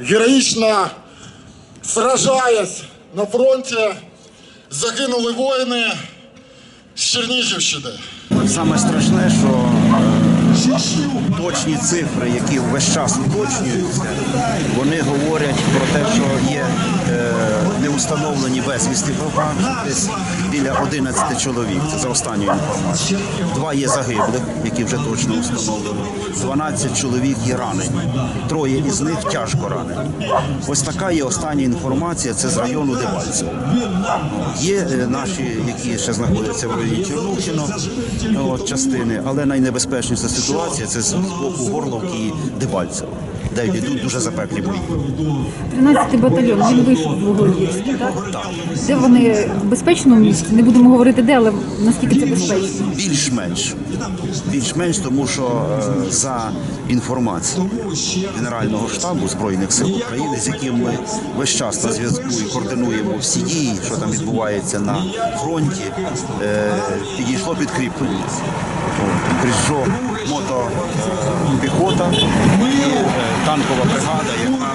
Героїчно сражаясь на фронті, загинули воїни з Чернігівщини. Саме страшне, що е, точні цифри, які весь час уточнюються, вони говорять про те, що є е, неустановлені безвісти пропавши десь біля 11 чоловік. Це за останньою інформацією. Два є загиблих, які вже точно встановлені. 12 чоловік є ранені. Троє із них тяжко ранені. Ось така є остання інформація. Це з району Дебальцево. Є е, наші, які ще знаходяться в районі Чернухіно, частини, але найнебезпечніша ситуація це з боку Горловки і Дебальцево, де йдуть дуже запеклі бої. 13-й батальйон, він вийшов з Вуглеївська, так? Де вони в безпечному місці? Не будемо говорити де, але наскільки це безпечно? Більш-менш. Більш-менш, тому що е, за інформацією Генерального штабу Збройних сил України, з яким ми весь час на зв'язку і координуємо всі дії, що там відбувається на фронті, е, підійшло підкріплення. Прийшов мотопіхота і е, танкова бригада, яка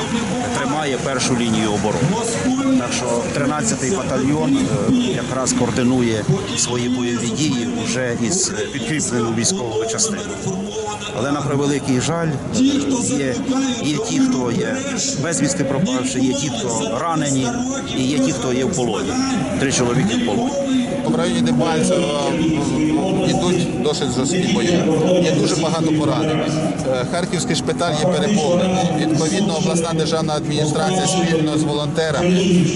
тримає першу лінію оборони. Так що 13-й батальйон е, якраз координує свої бойові дії вже із підкріпленою військовою частиною. Але на превеликий жаль, є, є ті, хто є безвісти пропавши, є ті, хто ранені, і є ті, хто є в полоні. Три чоловіки в полоні. В районі Дебальцева йдуть досить жорсткі бої. Є дуже багато поранених. Е, Харківський шпиталь є переповнений. Відповідно, обласна державна адміністрація спільно з волонтерами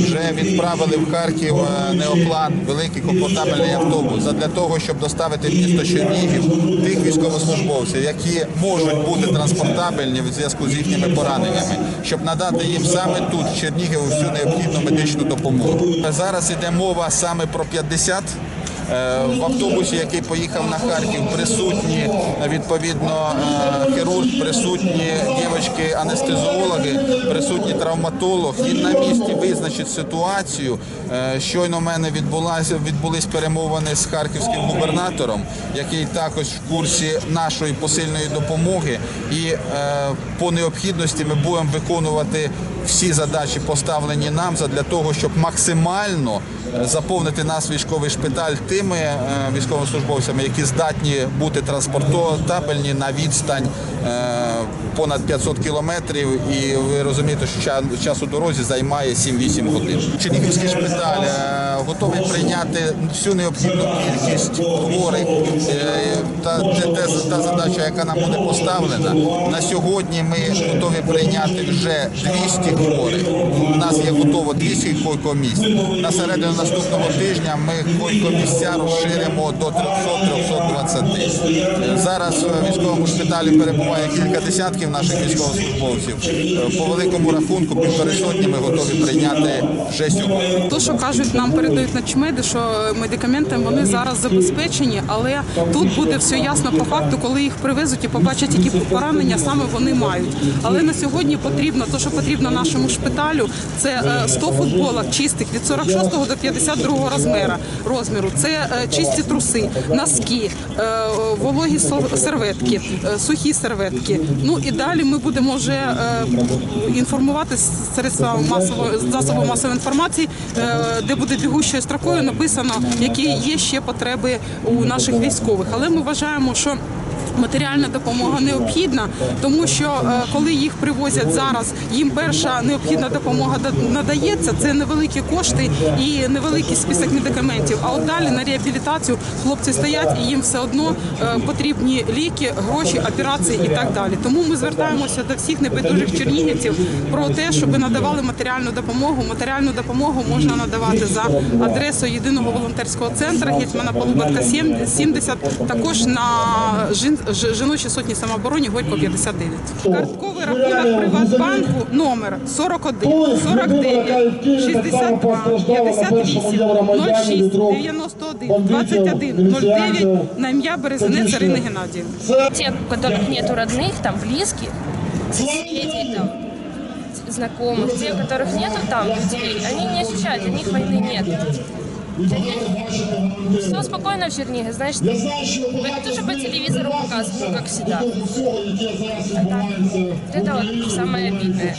вже відправили в Харків е, неоплан, великий комфортабельний автобус для того, щоб доставити в місто Чернігів тих військовослужбовців, які можуть бути транспортабельні в зв'язку з їхніми пораненнями, щоб надати їм саме тут, в Чернігову, всю необхідну медичну допомогу. Зараз йде мова саме про 50 Е, В автобусі, який поїхав на Харків, присутні відповідно е, хірург, присутні дівчатки анестезіологи, присутній травматолог. Він на місці визначить ситуацію. Е, Щойно в мене відбулася відбулись перемовини з харківським губернатором, який також в курсі нашої посильної допомоги. І е, по необхідності ми будемо виконувати всі задачі, поставлені нам, для того, щоб максимально е, заповнити наш військовий шпиталь тими військовослужбовцями, які здатні бути транспортабельні на відстань понад 500 кілометрів. І ви розумієте, що ча- час у дорозі займає 7-8 годин. Чернігівський шпиталь е, готовий прийняти всю необхідну кількість хворих. Е, Та, та, та, задача, яка нам буде поставлена. На сьогодні ми готові прийняти вже 200 хворих. У нас є готово 200 койко-місць. На середину наступного тижня ми койко-місця розширимо до 300-320. Зараз в військовому шпиталі перебуває кілька десятків наших військовослужбовців. Е, По великому рахунку півтори сотні ми готові прийняти вже сьогодні. То, що кажуть, нам передають начмеди, що медикаментами вони зараз забезпечені, але тут буде все ясно по факту, коли їх привезуть і побачать, які поранення саме вони мають. Але на сьогодні потрібно, то, що потрібно нашому шпиталю, це е, 100 футболок чистих від 46 до 52 розміру. розміру. Це е, чисті труси, носки, е, вологі со- серветки, е, сухі серветки. Ну і далі ми будемо вже е, інформувати средства масової засобу масової інформації, е, де буде бігущою строкою написано, які є ще потреби у наших військових. Але ми вважаємо, що Матеріальна допомога необхідна, тому що е, коли їх привозять зараз, їм перша необхідна допомога да- надається. Це невеликі кошти і невеликий список медикаментів. А от далі на реабілітацію хлопці стоять і їм все одно е, потрібні ліки, гроші, операції і так далі. Тому ми звертаємося до всіх небайдужих чернігівців про те, щоб надавали матеріальну допомогу. Матеріальну допомогу можна надавати за адресою єдиного волонтерського центру гетьмана Полубатка 70, також на жін- ж- жіночій сотні самообороні Горько 59. Картковий рахунок Приватбанку номер 41 49 62 58 06 91 21 09 на ім'я Березинець Ірини Геннадіївни. те, у которых нету родных, там, близких, соседей, там, знакомых, те, у которых нету там людей, они не ощущают, для них войны нет. Все спокойно в Чернигове, знаешь, вы тоже по телевизору показывают, ну, как всегда. А так, вот это вот самое обидное.